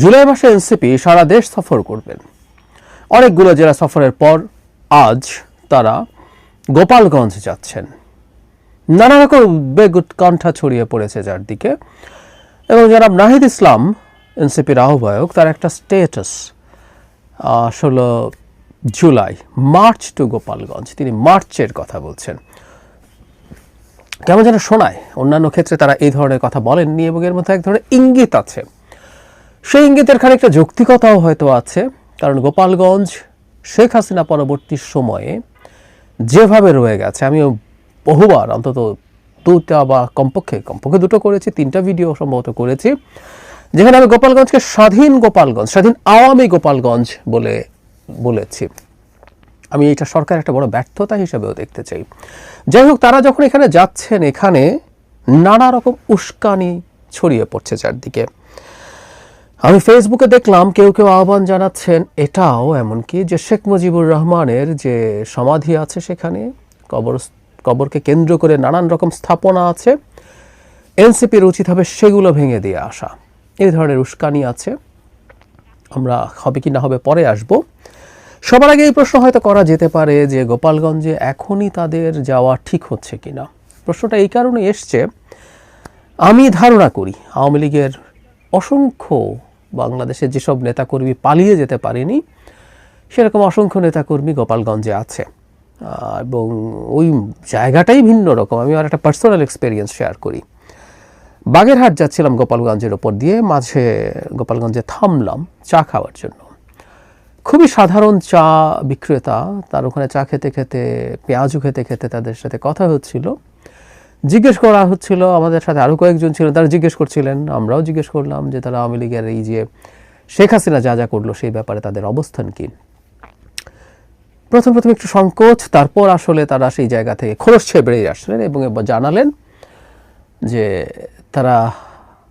জুলাই মাসে এনসিপি সারা দেশ সফর করবেন অনেকগুলো জেলা সফরের পর আজ তারা গোপালগঞ্জ যাচ্ছেন। নানা রকম উদ্বেগ উৎকণ্ঠা ছড়িয়ে পড়েছে চারদিকে এবং যারা নাহিদ ইসলাম, এনসিপির আহ্বায়ক, তার একটা স্টেটাস ষোলো জুলাই, মার্চ টু গোপালগঞ্জ, তিনি মার্চের কথা বলছেন। কেমন যেন শোনায়, অন্যান্য ক্ষেত্রে তারা এই ধরনের কথা বলেননি এবং এর মধ্যে এক ধরনের ইঙ্গিত আছে। সেই ইঙ্গিতের খানিকটা যৌক্তিকতাও হয়তো আছে, কারণ গোপালগঞ্জ শেখ হাসিনা পরবর্তী সময়ে যেভাবে রয়ে গেছে, আমিও বহুবার, অন্তত দুটা বা কমপক্ষে কমপক্ষে দুটো করেছি, তিনটা ভিডিও সম্ভবত করেছি, যেখানে আমি গোপালগঞ্জকে স্বাধীন গোপালগঞ্জ, স্বাধীন আওয়ামী গোপালগঞ্জ বলে বলেছি। আমি এটা সরকার একটা বড় ব্যর্থতা হিসেবেও দেখতে চাই। যাই হোক, তারা যখন এখানে যাচ্ছেন, এখানে নানা রকম উস্কানি ছড়িয়ে পড়ছে চারদিকে। আমি ফেসবুকে দেখলাম কেউ কেউ আহ্বান জানাচ্ছেন, এটাও এমনকি যে শেখ মুজিবুর রহমানের যে সমাধি আছে সেখানে, কবর কবরকে কেন্দ্র করে নানান রকম স্থাপনা আছে, এনসিপির উচিত হবে সেগুলো ভেঙে দিয়ে আসা। এই ধরনের উস্কানি আছে। আমরা হবে কি না হবে পরে আসব। সবার আগে এই প্রশ্ন হয়তো করা যেতে পারে যে গোপালগঞ্জে এখনই তাদের যাওয়া ঠিক হচ্ছে কিনা প্রশ্নটা এই কারণে এসছে, আমি ধারণা করি আওয়ামী লীগের অসংখ্য বাংলাদেশের যেসব নেতাকর্মী পালিয়ে যেতে পারেনি, সেরকম অসংখ্য নেতাকর্মী গোপালগঞ্জে আছে। এবং ওই জায়গাটাই ভিন্ন রকম। আমি আর একটা পার্সোনাল এক্সপিরিয়েন্স শেয়ার করি। বাগেরহাট যাচ্ছিলাম গোপালগঞ্জের ওপর দিয়ে, মাঝে গোপালগঞ্জে থামলাম চা খাওয়ার জন্য। খুবই সাধারণ চা বিক্রেতা, তার ওখানে চা খেতে খেতে পেঁয়াজু খেতে খেতে তাদের সাথে কথা হচ্ছিল। জিজ্ঞেস করা হচ্ছিল, আমাদের সাথে আরও কয়েকজন ছিলেন তারা জিজ্ঞেস করছিলেন, আমরাও জিজ্ঞেস করলাম যে তারা আওয়ামী লীগের এই যে শেখ হাসিনা যা যা করল, সেই ব্যাপারে তাদের অবস্থান কী? প্রথম প্রথম একটু সংকোচ, তারপর আসলে তারা সেই জায়গা থেকে ছেয়ে বেরিয়ে আসলেন এবং জানালেন যে তারা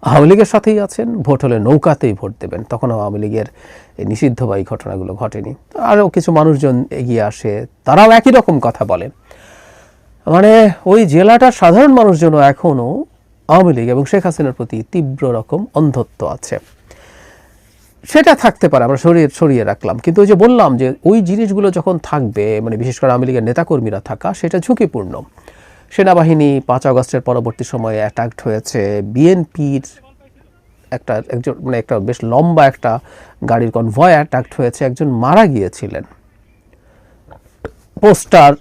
আওয়ামী লীগের সাথেই আছেন, ভোট হলে নৌকাতেই ভোট দেবেন। তখন আওয়ামী লীগের এই নিষিদ্ধ বা এই ঘটনাগুলো ঘটেনি। আরও কিছু মানুষজন এগিয়ে আসে, তারাও একই রকম কথা বলে মানে ওই জেলাটার সাধারণ মানুষ মানুষজনও এখনও আওয়ামী লীগ এবং শেখ হাসিনার প্রতি তীব্র রকম অন্ধত্ব আছে। সেটা থাকতে পারে, আমরা সরিয়ে সরিয়ে রাখলাম। কিন্তু ওই যে বললাম যে ওই জিনিসগুলো যখন থাকবে মানে বিশেষ করে আওয়ামী লীগের নেতাকর্মীরা থাকা, সেটা ঝুঁকিপূর্ণ। সেনাবাহিনী পাঁচ আগস্টের পরবর্তী সময়ে অ্যাটাকড হয়েছে। বিএনপির একটা, একজন মানে একটা বেশ লম্বা একটা গাড়ির কনভয় অ্যাটাকড হয়েছে। একজন মারা গিয়েছিলেন। পোস্টার